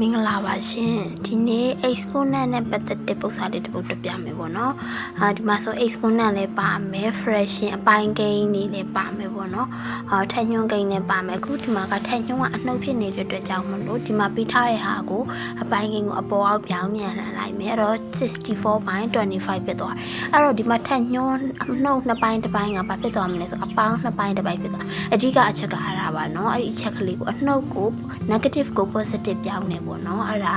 မင်္ဂလာပါရှင်ဒီနေ့ exponent နဲ့ပတ်သက်တဲ့ပုံစံလေးတစ်ပုဒ်တက်ပြမယ်ပေါ့နော်အာဒီမှာဆို exponent လည်းပါမယ် fraction အပိုင်းကိန်းတွေလည်းပါမယ်ပေါ့နော်အာထက်ညွှန်းကိန်းလည်းပါမယ်အခုဒီမှာကထက်ညွှန်းကအနှုတ်ဖြစ်နေတဲ့အတွက်ကြောင့်မလို့ဒီမှာပေးထားတဲ့ဟာကိုအပိုင်းကိန်းကိုအပေါ်အောက်ပြောင်းမြန်လှန်လိုက်မယ်အဲ့တော့64.25ဖြစ်သွားအဲ့တော့ဒီမှာထက်ညွှန်းအနှုတ်နှစ်ပိုင်းတစ်ပိုင်းကဘာဖြစ်သွားမလဲဆိုအပေါင်းနှစ်ပိုင်းတစ်ပိုင်းဖြစ်သွားအဓိကအချက်ကအဲ့ဒါပါနော်အဲ့ဒီအချက်ကလေးကိုအနှုတ်ကို negative ကို positive ပြောင်းနေပေါ့နော်အဲ့ဒါ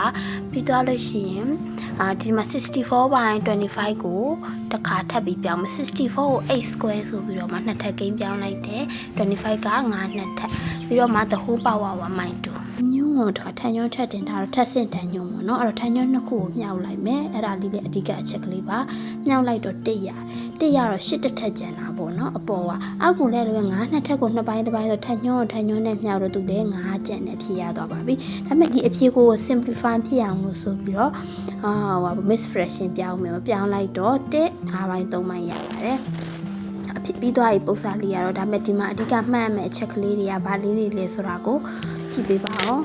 ပြီးသွားလို့ရှိရင်အာဒီမှာ64/25ကိုတစ်ခါထပ်ပြီးပြောင်းမယ်64ကို8 square ဆိုပြီးတော့မှနှစ်ထပ်ကိန်းပြောင်းလိုက်တယ်25က9နှစ်ထပ်ပြီးတော့မှ the whole power 1/2 ညွန့်တော့ထန်ညွန့်ထက်တင်ထားတော့ထက်စင်တန်ညွန့်ပေါ့နော်အဲ့တော့ထန်ညွန့်နှစ်ခုကိုမြှောက်လိုက်မယ်အဲ့ဒါလေးလည်းအဓိကအချက်ကလေးပါမြှောက်လိုက်တော့1ရတယ်1ရတော့8တစ်ထက်ကျန်တာပေါ့နော်အပေါ်ကအောက်ကလည်းလည်း9နှစ်ထက်ကိုနှစ်ပိုင်းတစ်ပိုင်းဆိုထန်ညွန့်ကိုထန်ညွန့်နဲ့မြှောက်တော့သူလည်း9ကျန်တယ်ဖြစ်ရသွားပါပြီဒါပေမဲ့ဒီအဖြေကို simplify ဖြစ်အောင်လို့ဆိုပြီးတော့အာဟို miss fraction ပြောင်းမယ်မပြောင်းလိုက်တော့1 5ပိုင်း3ပိုင်းရပါတယ် အဖြစ်ပြီးသွားပြီပုံစံလေးရတော့ဒါပေမဲ့ဒီမှာအဓိကမှတ်ရမယ့်အချက်ကလေးတွေကဘာလေးတွေလဲဆိုတာကိုကြည့်ပေးပါအောင်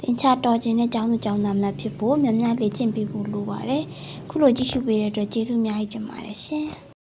တင်ချတော်ခြင်းနဲ့ကျောင်းသူကျောင်းသားများဖြစ်ဖို့များများလေ့ကျင့်ပေးဖို့လိုပါတယ်။ခုလိုကြည့်ရှုပေးတဲ့အတွက်ကျေးဇူးအများကြီးတင်ပါတယ်ရှင်။